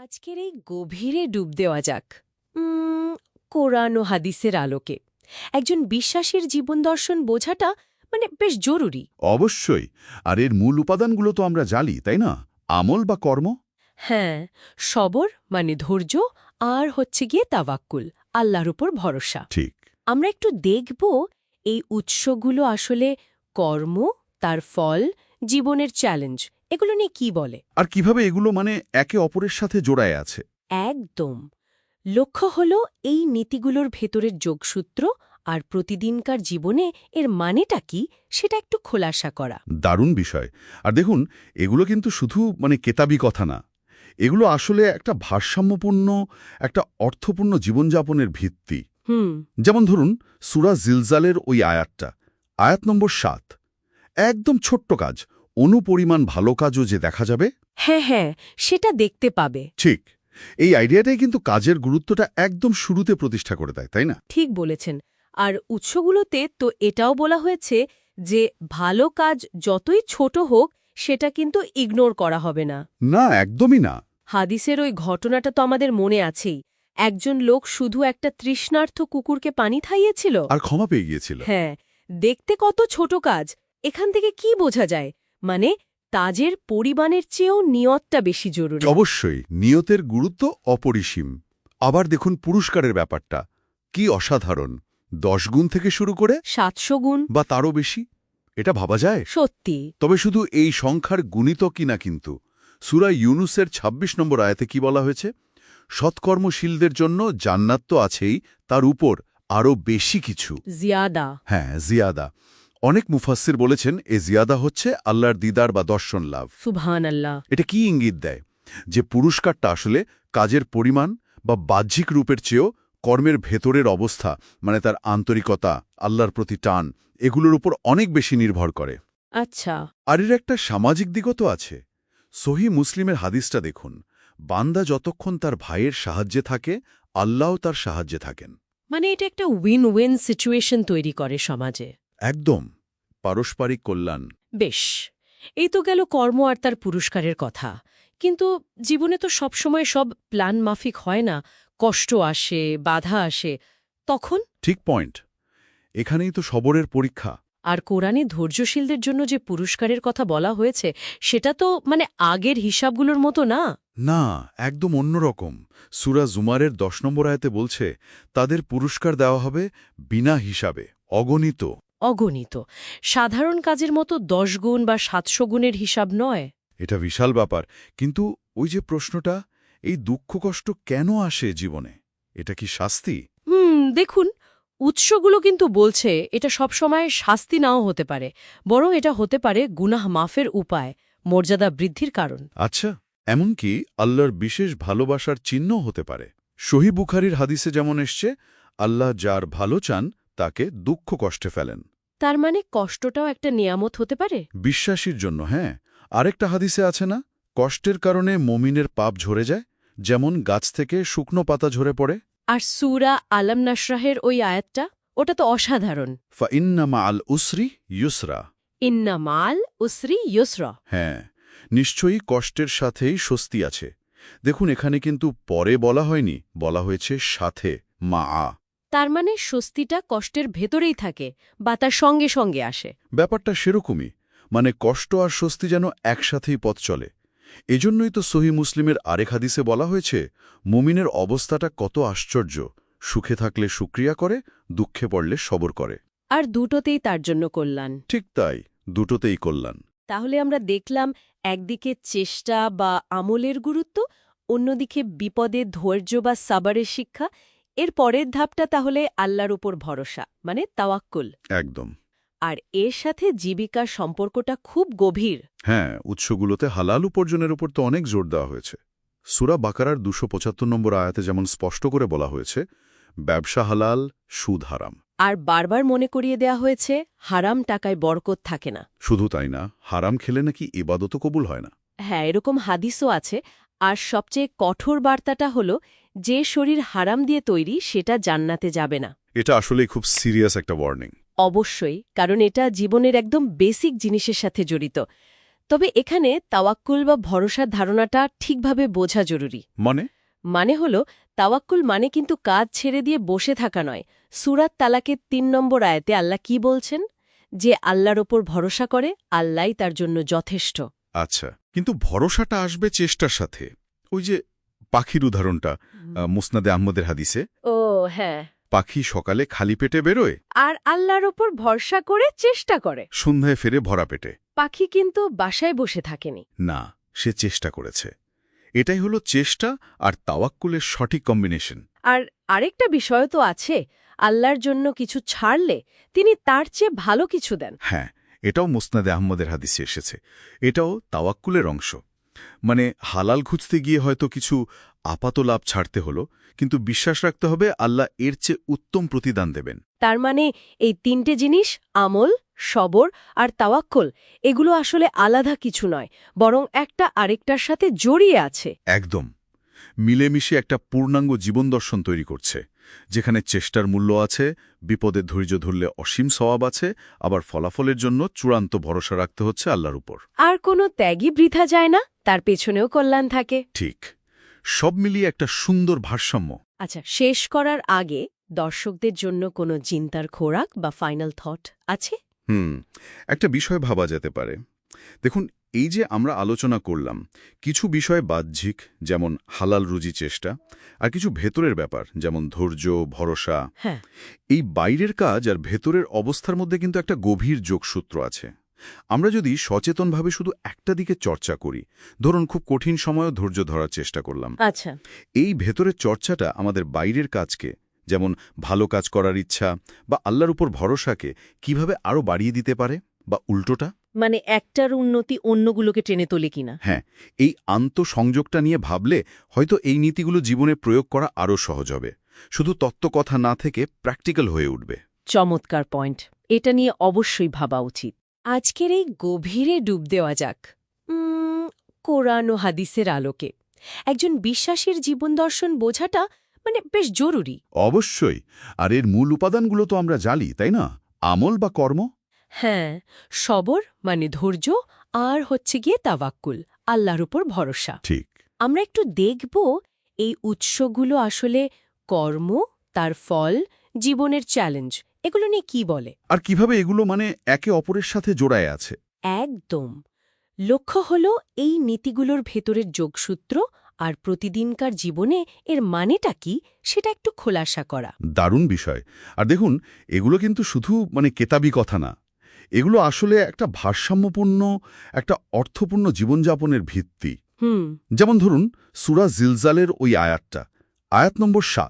আজকের এই গভীরে ডুব দেওয়া যাক। উম, কোরআন ও হাদিসের আলোকে। একজন বিশ্বাসীর জীবন দর্শন বোঝাটা মানে বেশ জরুরি। অবশ্যই। আর এর মূল উপাদানগুলো তো আমরা জানি তাই না? আমল বা কর্ম? হ্যাঁ সবর মানে ধৈর্য আর হচ্ছে গিয়ে তাওয়াক্কুল আল্লাহর উপর ভরসা। ঠিক। আমরা একটু দেখব এই উৎসগুলো আসলে কর্ম তার ফল জীবনের চ্যালেঞ্জ এগুলো নিয়ে কি বলে? আর কীভাবে এগুলো মানে একে অপরের সাথে জোড়ায় আছে? একদম। লক্ষ্য হল এই নীতিগুলোর ভেতরের যোগসূত্র আর প্রতিদিনকার জীবনে এর মানেটা কি সেটা একটু খোলাসা করা। দারুণ বিষয়। আর দেখুন এগুলো কিন্তু শুধু মানে কেতাবি কথা না। এগুলো আসলে একটা ভারসাম্যপূর্ণ একটা অর্থপূর্ণ জীবনযাপনের ভিত্তি। হুম। যেমন ধরুন সুরা জিলজালের ওই আয়াতটা। আয়াত নম্বর সাত। একদম ছোট্ট কাজ অনুপরিমাণ ভালো কাজও যে দেখা যাবে? হ্যাঁ হ্যাঁ সেটা দেখতে পাবে। ঠিক। এই আইডিয়াটাই কিন্তু কাজের গুরুত্বটা একদম শুরুতে প্রতিষ্ঠা করে দেয় তাই না? ঠিক বলেছেন। আর উৎসগুলোতে তো এটাও বলা হয়েছে যে ভালো কাজ যতই ছোট হোক সেটা কিন্তু ইগনোর করা হবে না। না একদমই না। হাদিসের ওই ঘটনাটা তো আমাদের মনে আছেই। একজন লোক শুধু একটা তৃষ্ণার্থ কুকুরকে পানি খাইয়েছিল? আর ক্ষমা পেয়ে গিয়েছিল। হ্যাঁ দেখতে কত ছোট কাজ। এখান থেকে কি বোঝা যায়? মানে তাজের পরিমাণের চেয়েও নিয়তটা বেশি জরুরি। অবশ্যই নিয়তের গুরুত্ব অপরিসীম। আবার দেখুন পুরস্কারের ব্যাপারটা। কি অসাধারণ। দশ গুণ থেকে শুরু করে সাতশো গুণ। বা তারও বেশি? এটা ভাবা যায়? সত্যি। তবে শুধু এই সংখ্যার গুণিত কিনা কিন্তু? সুরা ইউনুসের ২৬ নম্বর আয়াতে কি বলা হয়েছে? সৎকর্মশীলদের জন্য জান্নাত তো আছেই তার উপর আরও বেশি কিছু। জিয়াদা। হ্যাঁ জিয়াদা। অনেক মুফাসসির বলেছেন এ জিয়াদা হচ্ছে আল্লাহর দিদার বা দর্শন লাভ। সুবহান আল্লাহ এটা কি ইঙ্গিত দেয়? যে পুরস্কারটা আসলে কাজের পরিমাণ বা বাহ্যিক রূপের চেয়েও কর্মের ভেতরের অবস্থা মানে তার আন্তরিকতা আল্লাহর প্রতি টান এগুলোর উপর অনেক বেশি নির্ভর করে। আচ্ছা। আর এর একটা সামাজিক দিকও তো আছে। সহি মুসলিমের হাদিসটা দেখুন বান্দা যতক্ষণ তার ভাইয়ের সাহায্যে থাকে আল্লাহও তার সাহায্যে থাকেন। মানে এটা একটা উইন উইন সিচুয়েশন তৈরি করে সমাজে। একদম পারস্পরিক কল্যাণ। বেশ এই তো গেল কর্ম আর তার পুরস্কারের কথা। কিন্তু জীবনে তো সবসময় সব প্ল্যান মাফিক হয় না কষ্ট আসে বাধা আসে তখন? ঠিক পয়েন্ট এখানেই তো সবরের পরীক্ষা। আর কোরআনে ধৈর্যশীলদের জন্য যে পুরস্কারের কথা বলা হয়েছে সেটা তো মানে আগের হিসাবগুলোর মতো না? না একদম অন্যরকম সুরা জুমারের দশ নম্বর আয়তে বলছে তাদের পুরস্কার দেওয়া হবে বিনা হিসাবে অগণিত। অগণিত। সাধারণ কাজের মতো দশ গুণ বা সাতশো গুণের হিসাব নয়। এটা বিশাল ব্যাপার। কিন্তু ওই যে প্রশ্নটা এই দুঃখ কষ্ট কেন আসে জীবনে? এটা কি শাস্তি? হুম দেখুন উৎসগুলো কিন্তু বলছে এটা সবসময় শাস্তি নাও হতে পারে বরং এটা হতে পারে গুনাহ মাফের উপায় মর্যাদা বৃদ্ধির কারণ। আচ্ছা এমনকি আল্লাহর বিশেষ ভালোবাসার চিহ্ন হতে পারে। শহী বুখারির হাদিসে যেমন এসছে আল্লাহ যার ভালো চান তাকে দুঃখ কষ্টে ফেলেন। তার মানে কষ্টটাও একটা নিয়ামত হতে পারে? বিশ্বাসীর জন্য হ্যাঁ। আরেকটা হাদিসে আছে না? কষ্টের কারণে মমিনের পাপ ঝরে যায় যেমন গাছ থেকে শুকনো পাতা ঝরে পড়ে। আর সুরা আলম নাসরাহের ওই আয়াতটা ওটা তো অসাধারণ। ফা ইন্নামা আল উসরি ইউসরা। ইন্না মাল উসরি ইউসরা। হ্যাঁ নিশ্চয়ই কষ্টের সাথেই স্বস্তি আছে। দেখুন এখানে কিন্তু পরে বলা হয়নি বলা হয়েছে সাথে মা আ। তার মানে স্বস্তিটা কষ্টের ভেতরেই থাকে বা তার সঙ্গে সঙ্গে আসে। ব্যাপারটা সেরকমই মানে কষ্ট আর স্বস্তি যেন একসাথেই পথ চলে। এজন্যই তো সহি মুসলিমের আরেক হাদিসে বলা হয়েছে মুমিনের অবস্থাটা কত আশ্চর্য সুখে থাকলে সুক্রিয়া করে দুঃখে পড়লে সবর করে। আর দুটোতেই তার জন্য কল্যাণ। ঠিক তাই দুটোতেই কল্যাণ। তাহলে আমরা দেখলাম একদিকে চেষ্টা বা আমলের গুরুত্ব অন্যদিকে বিপদে ধৈর্য বা সাবারের শিক্ষা এর পরের ধাপটা তাহলে আল্লাহর উপর ভরসা মানে তাওয়াক্কুল। একদম। আর এর সাথে জীবিকার সম্পর্কটা খুব গভীর। হ্যাঁ উৎসগুলোতে হালাল উপার্জনের উপর তো অনেক জোর দেওয়া হয়েছে। সুরা বাকারার দুশো পঁচাত্তর নম্বর আয়াতে যেমন স্পষ্ট করে বলা হয়েছে ব্যবসা হালাল সুদ হারাম। আর বারবার মনে করিয়ে দেয়া হয়েছে হারাম টাকায় বরকত থাকে না। শুধু তাই না হারাম খেলে নাকি এবাদত কবুল হয় না। হ্যাঁ এরকম হাদিসও আছে। আর সবচেয়ে কঠোর বার্তাটা হল যে শরীর হারাম দিয়ে তৈরি সেটা জান্নাতে যাবে না। এটা আসলেই খুব সিরিয়াস একটা ওয়ার্নিং অবশ্যই কারণ এটা জীবনের একদম বেসিক জিনিসের সাথে জড়িত। তবে এখানে তাওয়াক্কুল বা ভরসার ধারণাটা ঠিকভাবে বোঝা জরুরি। মানে? মানে হল তাওয়াক্কুল মানে কিন্তু কাজ ছেড়ে দিয়ে বসে থাকা নয়। সুরাত তালাকের তিন নম্বর আয়তে আল্লাহ কি বলছেন? যে আল্লাহর ওপর ভরসা করে আল্লাহই তার জন্য যথেষ্ট। আচ্ছা কিন্তু ভরসাটা আসবে চেষ্টার সাথে। ওই যে পাখির উদাহরণটা মুসনাদে আহমদের হাদিসে। ও হ্যাঁ। পাখি সকালে খালি পেটে বেরোয়? আর আল্লাহর ওপর ভরসা করে চেষ্টা করে। সন্ধ্যায় ফেরে ভরা পেটে। পাখি কিন্তু বাসায় বসে থাকেনি। না সে চেষ্টা করেছে। এটাই হলো চেষ্টা আর তাওয়াক্কুলের সঠিক কম্বিনেশন আর আরেকটা বিষয় তো আছে আল্লাহর জন্য কিছু ছাড়লে তিনি তার চেয়ে ভালো কিছু দেন। হ্যাঁ এটাও মুসনাদে আহমদের হাদিসে এসেছে। এটাও তাওয়াক্কুলের অংশ। মানে হালাল খুঁজতে গিয়ে হয়তো কিছু আপাত লাভ ছাড়তে হলো কিন্তু বিশ্বাস রাখতে হবে আল্লাহ এর চেয়ে উত্তম প্রতিদান দেবেন। তার মানে এই তিনটে জিনিস আমল সবর আর তাওয়াক্কল এগুলো আসলে আলাদা কিছু নয় বরং একটা আরেকটার সাথে জড়িয়ে আছে। একদম। মিলেমিশে একটা পূর্ণাঙ্গ জীবন দর্শন তৈরি করছে। যেখানে চেষ্টার মূল্য আছে বিপদে ধৈর্য ধরলে অসীম সওয়াব আছে আবার ফলাফলের জন্য চূড়ান্ত ভরসা রাখতে হচ্ছে আল্লাহর উপর। আর কোনো ত্যাগই বৃথা যায় না তার পেছনেও কল্যাণ থাকে। ঠিক। সব মিলিয়ে একটা সুন্দর ভারসাম্য। আচ্ছা শেষ করার আগে দর্শকদের জন্য কোনো চিন্তার খোরাক বা ফাইনাল থট আছে? হুম একটা বিষয় ভাবা যেতে পারে। দেখুন এই যে আমরা আলোচনা করলাম কিছু বিষয় বাহ্যিক যেমন হালাল রুজি চেষ্টা আর কিছু ভেতরের ব্যাপার যেমন ধৈর্য ভরসা। হ্যাঁ। এই বাইরের কাজ আর ভেতরের অবস্থার মধ্যে কিন্তু একটা গভীর যোগসূত্র আছে। আমরা যদি সচেতনভাবে শুধু একটা দিকে চর্চা করি ধরুন খুব কঠিন সময়ও ধৈর্য ধরার চেষ্টা করলাম। আচ্ছা। এই ভেতরের চর্চাটা আমাদের বাইরের কাজকে যেমন ভালো কাজ করার ইচ্ছা বা আল্লাহর উপর ভরসাকে কীভাবে আরও বাড়িয়ে দিতে পারে বা উল্টোটা? মানে একটার উন্নতি অন্যগুলোকে টেনে তোলে কিনা। হ্যাঁ এই আন্তঃসংযোগটা নিয়ে ভাবলে হয়তো এই নীতিগুলো জীবনে প্রয়োগ করা আরও সহজ হবে। শুধু তত্ত্বকথা না থেকে প্র্যাকটিক্যাল হয়ে উঠবে। চমৎকার পয়েন্ট। এটা নিয়ে অবশ্যই ভাবা উচিত। আজকের এই গভীরে ডুব দেওয়া যাক। উম, কোরআন ও হাদিসের আলোকে। একজন বিশ্বাসীর জীবন দর্শন বোঝাটা মানে বেশ জরুরি। অবশ্যই। আর এর মূল উপাদানগুলো তো আমরা জানি তাই না? আমল বা কর্ম? হ্যাঁ সবর মানে ধৈর্য আর হচ্ছে গিয়ে তাওয়াক্কুল আল্লাহর উপর ভরসা। ঠিক। আমরা একটু দেখব এই উৎসগুলো আসলে কর্ম তার ফল জীবনের চ্যালেঞ্জ এগুলো নিয়ে কি বলে? আর কীভাবে এগুলো মানে একে অপরের সাথে জোড়ায় আছে? একদম। লক্ষ্য হল এই নীতিগুলোর ভেতরের যোগসূত্র আর প্রতিদিনকার জীবনে এর মানেটা কি সেটা একটু খোলাসা করা। দারুণ বিষয়। আর দেখুন এগুলো কিন্তু শুধু মানে কেতাবি কথা না। এগুলো আসলে একটা ভারসাম্যপূর্ণ একটা অর্থপূর্ণ জীবনযাপনের ভিত্তি। যেমন ধরুন সুরা জিলজালের ওই আয়াতটা। আয়াত নম্বর সাত।